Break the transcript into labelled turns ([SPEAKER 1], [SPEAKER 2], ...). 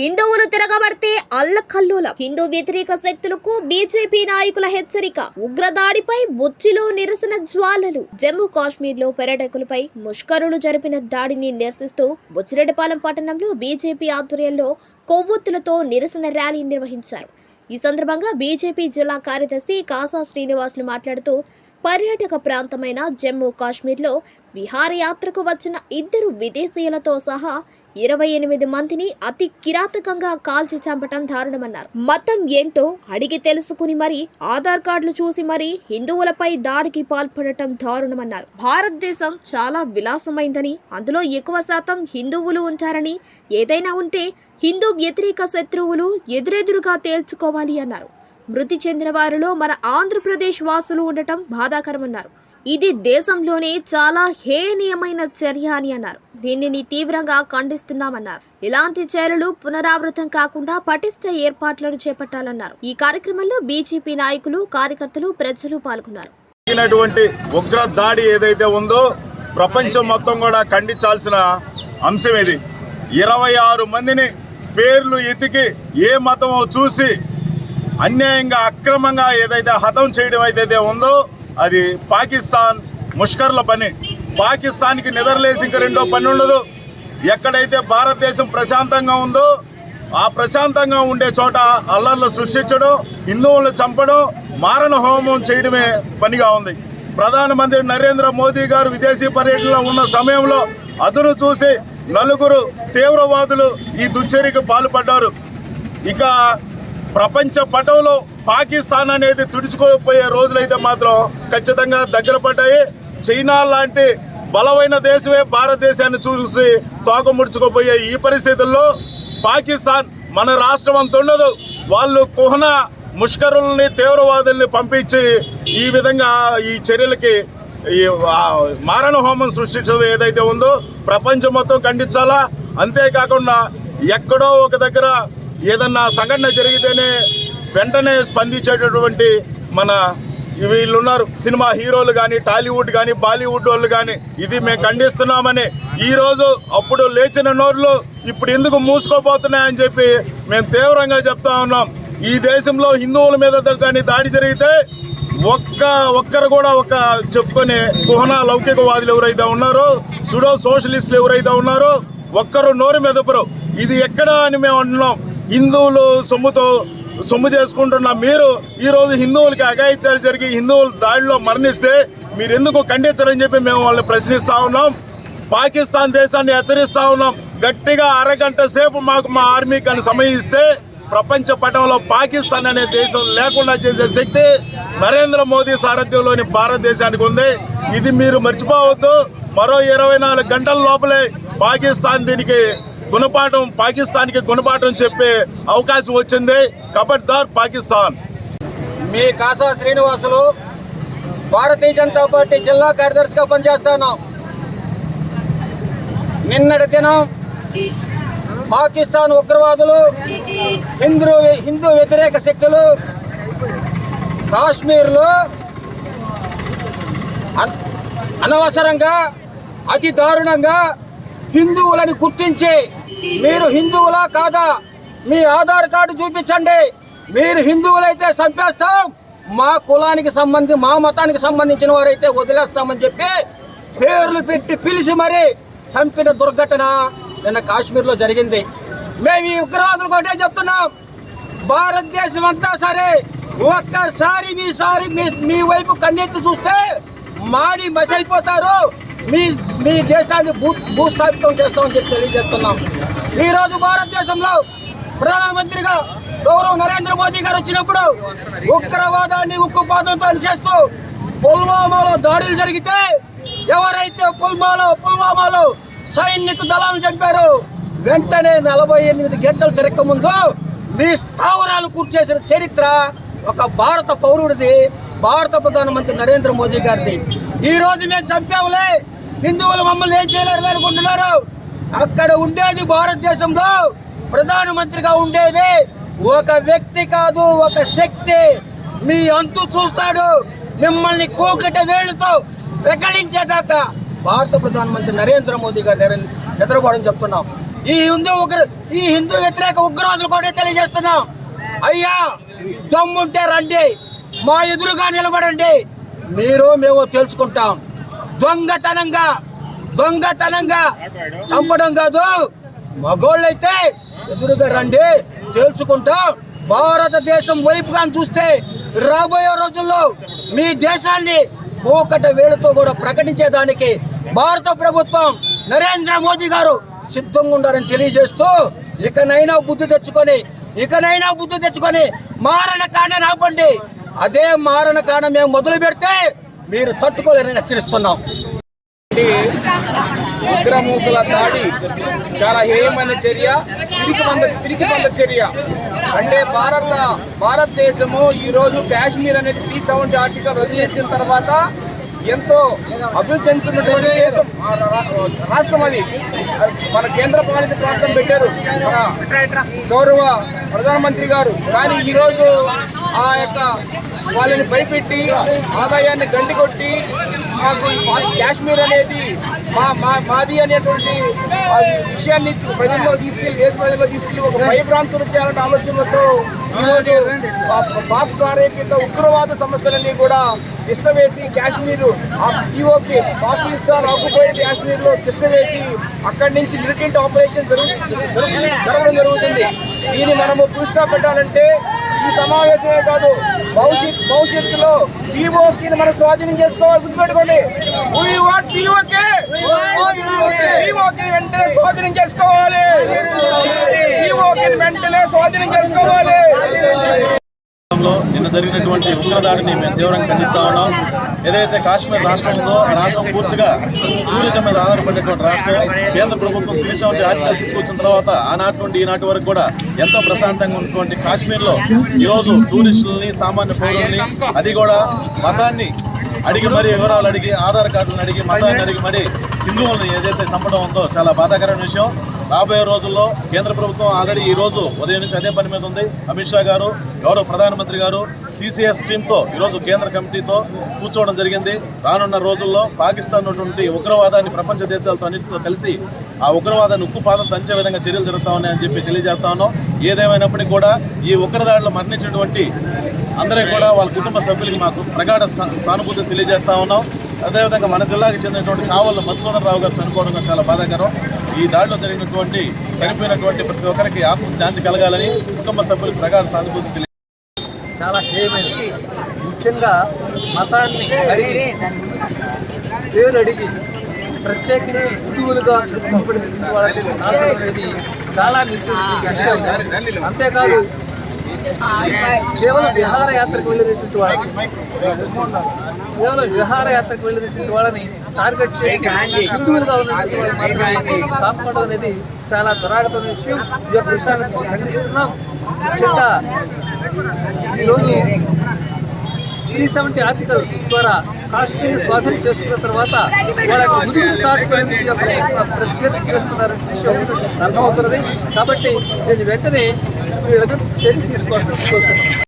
[SPEAKER 1] హిందువులు తిరగబడితే అల్లకల్లోలం. హిందూ వ్యతిరేక శక్తులకు బీజేపీ నాయకుల హెచ్చరిక. ఉగ్రదాడిపై బుచ్చిలో నిరసన జ్వాలలు. జమ్మూ కాశ్మీర్లో పర్యాటకులపై ముష్కరులు జరిపిన దాడిని నిరసిస్తూ బుచ్చిరెడ్డిపాలెం పట్టణంలో బీజేపీ ఆధ్వర్యంలో కొవ్వొత్తులతో నిరసన ర్యాలీ నిర్వహించారు. ఈ సందర్భంగా బీజేపీ జిల్లా కార్యదర్శి కాసా శ్రీనివాసులు మాట్లాడుతూ పర్యాటక ప్రాంతమైన జమ్మూ కాశ్మీర్లో విహారయాత్రకు వచ్చిన ఇద్దరు విదేశీయులతో సహా ఇరవై ఎనిమిది మందిని అతి కిరాతకంగా కాల్చి చంపటం దారుణమన్నారు. మతం ఏంటో అడిగి తెలుసుకుని మరి ఆధార్ కార్డులు చూసి మరి హిందువులపై దాడికి పాల్పడటం దారుణమన్నారు. భారతదేశం చాలా విలాసమైందని అందులో ఎక్కువ శాతం హిందువులు ఉంటారని ఏదైనా ఉంటే హిందూ వ్యతిరేక శత్రువులు ఎదురెదురుగా తేల్చుకోవాలి అన్నారు. మృతి చెందిన వారిలో మన ఆంధ్రప్రదేశ్ వాసులు ఉండటం బాధాకరమన్నారు. ఇది దేశంలోనే చాలా హేనీయమైన చర్య అని అన్నారు. దీనిని తీవ్రంగా ఖండిస్తున్నామన్నారు. ఇలాంటి చర్యలు పునరావృతం కాకుండా పటిష్ట ఏర్పాట్లను చేపట్టాలన్నారు. ఈ కార్యక్రమంలో బీజేపీ నాయకులు కార్యకర్తలు ప్రజలు పాల్గొన్నారు.
[SPEAKER 2] ఉగ్ర దాడి ఏదైతే ఉందో ప్రపంచం మొత్తం కూడా ఖండించాల్సిన అంశం ఇది. ఇరవై ఆరు మందిని పేర్లు ఎతికి ఏ మతమో చూసి అన్యాయంగా అక్రమంగా ఏదైతే హతం చేయడం అయితే ఉందో అది పాకిస్తాన్ ముష్కర్ల పని. పాకిస్తాన్కి నిద్రలేసి ఇంక రెండో పని ఉండదు. ఎక్కడైతే భారతదేశం ప్రశాంతంగా ఉందో ఆ ప్రశాంతంగా ఉండే చోట అల్లర్లు సృష్టించడం హిందువులను చంపడం మారణ హోమం చేయడమే పనిగా ఉంది. ప్రధానమంత్రి నరేంద్ర మోదీ గారు విదేశీ పర్యటనలో ఉన్న సమయంలో అదును చూసి నలుగురు తీవ్రవాదులు ఈ దుశ్చర్యకు పాల్పడ్డారు. ఇక ప్రపంచ పటంలో పాకిస్తాన్ అనేది తుడుచుకోపోయే రోజులైతే మాత్రం ఖచ్చితంగా దగ్గర పడ్డాయి. చైనా లాంటి బలమైన దేశమే భారతదేశాన్ని చూసి తోక ముడుచుకోపోయే ఈ పరిస్థితుల్లో పాకిస్తాన్ మన రాష్ట్రం అంత ఉండదు. వాళ్ళు కుహన ముష్కరుల్ని తీవ్రవాదుల్ని పంపించి ఈ విధంగా ఈ చర్యలకి ఈ మారణ హోమం సృష్టించడం ఏదైతే ఉందో ప్రపంచం మొత్తం ఖండించాలా? అంతేకాకుండా ఎక్కడో ఒక దగ్గర ఏదన్నా సంఘటన జరిగితేనే వెంటనే స్పందించేటటువంటి మన వీళ్ళున్నారు. సినిమా హీరోలు కానీ టాలీవుడ్ కానీ బాలీవుడ్ వాళ్ళు కానీ ఇది మేము ఖండిస్తున్నామని ఈ రోజు అప్పుడు లేచిన నోర్లు ఇప్పుడు ఎందుకు మూసుకోబోతున్నాయని చెప్పి మేము తీవ్రంగా చెప్తా ఉన్నాం. ఈ దేశంలో హిందువుల మీద కానీ దాడి జరిగితే ఒక్క ఒక్కరు కూడా ఒక చెప్పుకొని కుహన లౌకికవాదులు ఎవరైతే ఉన్నారో సుడో సోషలిస్టులు ఎవరైతే ఉన్నారో ఒక్కరు నోరు మెదపరు. ఇది ఎక్కడా అని మేము అంటున్నాం. హిందువులు సొమ్ముతో సొమ్ము చేసుకుంటున్న మీరు ఈరోజు హిందువులకి అఘాయిత్యాలు జరిగి హిందువులు దాడిలో మరణిస్తే మీరు ఎందుకు ఖండించరని చెప్పి మేము వాళ్ళని ప్రశ్నిస్తూ ఉన్నాం. పాకిస్తాన్ దేశాన్ని హెచ్చరిస్తూ ఉన్నాం. గట్టిగా అరగంట సేపు మాకు మా ఆర్మీ కానీ సమయం ఇస్తే ప్రపంచ పటంలో పాకిస్తాన్ అనే దేశం లేకుండా చేసే శక్తి నరేంద్ర మోదీ సారథ్యంలోని భారతదేశానికి ఉంది. ఇది మీరు మర్చిపోవద్దు. మరో ఇరవై నాలుగు గంటల లోపలే పాకిస్తాన్ దీనికి గుణపాఠం పాకిస్తాన్కి గుణపాఠం చెప్పే అవకాశం వచ్చింది. కబడ్దార్ పాకిస్తాన్.
[SPEAKER 3] మీ కాసా శ్రీనివాసులు భారతీయ జనతా పార్టీ జిల్లా కార్యదర్శిగా పనిచేస్తాను నిన్నటి దినం పాకిస్తాన్ ఉగ్రవాదులు హిందూ హిందూ వ్యతిరేక శక్తులు కాశ్మీర్లో అనవసరంగా అతి దారుణంగా హిందువులని గుర్తించి మీరు హిందువులా కాదా? మీ ఆధార్ కార్డు చూపించండి. మీరు హిందువులైతే చంపేస్తాం. మా కులానికి సంబంధి మా మతానికి సంబంధించిన వారైతే వదిలేస్తామని చెప్పి పేర్లు పెట్టి పిలిచి మరి చంపిన దుర్ఘటన నిన్న కాశ్మీర్లో జరిగింది. మేము ఈ ఉగ్రవాదులు కొట్టే చెప్తున్నాం. భారతదేశం అంతా సరే ఒక్కసారి మీసారి మీ మీ వైపు కన్నెత్తి చూస్తే మాడి మసైపోతారు. మీ మీ దేశాన్ని భూ భూస్థాపితం చేస్తామని చెప్పి తెలియజేస్తున్నాం. ఈరోజు భారతదేశంలో ప్రధానమంత్రిగా గౌరవ నరేంద్ర మోదీ గారు వచ్చినప్పుడు ఉగ్రవాదాన్ని ఉక్కుపాదంతో చేస్తూ పుల్వామాలో దాడులు జరిగితే ఎవరైతే పుల్వామాలో పుల్వామాలో సైనిక దళాలు చంపారో వెంటనే నలభై ఎనిమిది గంటలు తిరక్క ముందు మీ స్థావరాలు కూర్చేసిన చరిత్ర ఒక భారత పౌరుడిది భారత ప్రధానమంత్రి నరేంద్ర మోదీ గారిది. ఈరోజు మేము చంపాములే. హిందువులు మమ్మల్ని ఏం చేయలేరు అనుకుంటున్నారు? అక్కడ ఉండేది భారతదేశంలో ప్రధానమంత్రిగా ఉండేది ఒక వ్యక్తి కాదు ఒక శక్తి. మీ అంతు చూస్తాడు మిమ్మల్ని కోకట వేళ్ళతో పెకలించేదాకా. భారత ప్రధానమంత్రి నరేంద్ర మోదీ గారు నిద్రపోవడం చెప్తున్నాం. ఈ హిందూ ఉగ్ర ఈ హిందూ వ్యతిరేక ఉగ్రవాదులు కూడా తెలియజేస్తున్నాం. అయ్యా దమ్ముంటే రండి మా ఎదురుగా నిలబడండి. మీరు మేము తెలుసుకుంటాం. దొంగతనంగా దొంగతనంగా చంపడం కాదు. మగోళ్ళైతే ఎదురుగా రండి తేల్చుకుంటాం. భారతదేశం వైపుగా చూస్తే రాబోయే రోజుల్లో మీ దేశాన్ని ఒకట వేళతో కూడా ప్రకటించేదానికి భారత ప్రభుత్వం నరేంద్ర మోదీ గారు సిద్ధంగా ఉండాలని తెలియజేస్తూ ఇకనైనా బుద్ధి తెచ్చుకొని ఇకనైనా బుద్ధి తెచ్చుకొని మారణ కాండ ఆపండి. అదే మారణ కాండ మేము మొదలు పెడితే మీరు తట్టుకోలేరని హెచ్చరిస్తున్నాం.
[SPEAKER 4] ఉగ్రమూకుల దాడి చాలా హేయమైన చర్య పిరికి బంద పిరికి చర్య. అంటే భారత భారతదేశము ఈరోజు కాశ్మీర్ అనేది పీ సెవెంటీ ఆర్టికల్ రద్దు చేసిన తర్వాత ఎంతో అభివృద్ధి చెందుతున్నటువంటి దేశం రాష్ట్రం అది. మన కేంద్ర పాలిత ప్రాంతం పెట్టారు మన గౌరవ ప్రధానమంత్రి గారు. కానీ ఈరోజు ఆ యొక్క వాళ్ళని భయపెట్టి ఆదాయాన్ని గండికొట్టి మాకు కాశ్మీర్ అనేది మా మా మాది అనేటువంటి విషయాన్ని ప్రజల్లో తీసుకెళ్ళి దేశ ప్రజల్లో తీసుకెళ్ళి ఒక భయభ్రాంతులు చేయాలనే ఆలోచనలతో ఈరోజు పా- పాక్ ఉగ్రవాద సమస్యలన్నీ కూడా ఇష్టవేసి కాశ్మీర్ ఈఓకే పాకిస్తాన్ ఆకుపోయి కాశ్మీర్లో వేసి అక్కడి నుంచి మిలిటెంట్ ఆపరేషన్ జరుగు జరగడం జరుగుతుంది. దీన్ని మనము పురుషా పెట్టాలంటే ఈ సమావేశమే కాదు భవిష్యత్ భవిష్యత్తులో పిఓకి మనం స్వాధీనం చేసుకోవాలి. గుర్తుపెట్టుకోండి. వెంటనే స్వాధీనం చేసుకోవాలి. POK వెంటనే స్వాధీనం చేసుకోవాలి.
[SPEAKER 5] ప్రాంతంలో నిన్న జరిగినటువంటి ఉగ్రదాడిని మేము తీవ్రంగా ఖండిస్తా ఉన్నాం. ఏదైతే కాశ్మీర్ రాష్ట్రం ఉందో ఆ రాష్ట్రం పూర్తిగా టూరిజం మీద ఆధారపడేటువంటి రాష్ట్రం. కేంద్ర ప్రభుత్వం త్రీ ఆర్టికల్ తీసుకొచ్చిన తర్వాత ఆనాటి నుండి ఈనాటి వరకు కూడా ఎంతో ప్రశాంతంగా ఉన్నటువంటి కాశ్మీర్లో ఈరోజు టూరిస్టులని సామాన్య పౌరుల్ని అది కూడా మతాన్ని అడిగి మరి వివరాలు అడిగి ఆధార్ కార్డులను అడిగి మతాన్ని అడిగి మరి హిందువులను ఏదైతే చంపడం ఉందో చాలా బాధాకరమైన విషయం. రాబోయే రోజుల్లో కేంద్ర ప్రభుత్వం ఆల్రెడీ ఈ రోజు ఉదయం నుంచి అదే పని మీద ఉంది. అమిత్ షా గారు గౌరవ ప్రధానమంత్రి గారు సిసిఎస్ టీమ్తో ఈరోజు కేంద్ర కమిటీతో కూర్చోవడం జరిగింది. రానున్న రోజుల్లో పాకిస్తాన్ ఉన్నటువంటి ఉగ్రవాదాన్ని ప్రపంచ దేశాలతో అన్నింటితో కలిసి ఆ ఉగ్రవాదాన్ని ఉక్కుపాదం తంచే విధంగా చర్యలు జరుగుతా ఉన్నాయని చెప్పి తెలియజేస్తా ఉన్నాం. ఏదేమైనప్పటికీ కూడా ఈ ఉగ్రదాడిలో మరణించినటువంటి అందరికీ కూడా వాళ్ళ కుటుంబ సభ్యులకి మాకు ప్రగాఢ సా- సానుభూతిని తెలియజేస్తా ఉన్నాం. అదేవిధంగా మన జిల్లాకి చెందినటువంటి కావల మధుసూదన్ రావు గారు చనిపోవడం చాలా బాధాకరం. ఈ దాడిలో జరిగినటువంటి చనిపోయినటువంటి ప్రతి ఒక్కరికి ఆత్మ శాంతి కలగాలని కుటుంబ సభ్యులకు ప్రగాఢ సానుభూతి తెలియ
[SPEAKER 6] చాలా ముఖ్యంగా మతాన్ని అడిగి పేరు అడిగి ప్రత్యేకించి హిందువులుగా వాళ్ళకి చాలా నిత్య అంతేకాదు కేవలం విహారయాత్రకు వెళ్ళినటువంటి వాళ్ళకి కేవలం విహారయాత్రకు వెళ్ళినటువంటి వాళ్ళని టార్గెట్ చేసి హిందువులుగా ఉన్నటువంటి వాళ్ళు మాత్రమే చంపడం అనేది చాలా దురాగతమైన విషయం. ఈ యొక్క విషయాన్ని ఖండిస్తున్నాం. ముఖ్యంగా ఈరోజు త్రీ సెవెంటీ ఆర్టికల్ ద్వారా కాశ్మీర్ స్వాధీనం చేసుకున్న తర్వాత వాళ్ళకి ఉదురు చాటుకునేందుకు ఈ యొక్క చేస్తున్నారనే విషయం అర్థమవుతున్నది కాబట్టి దీన్ని వెంటనే వీళ్ళ చర్య తీసుకోవాలని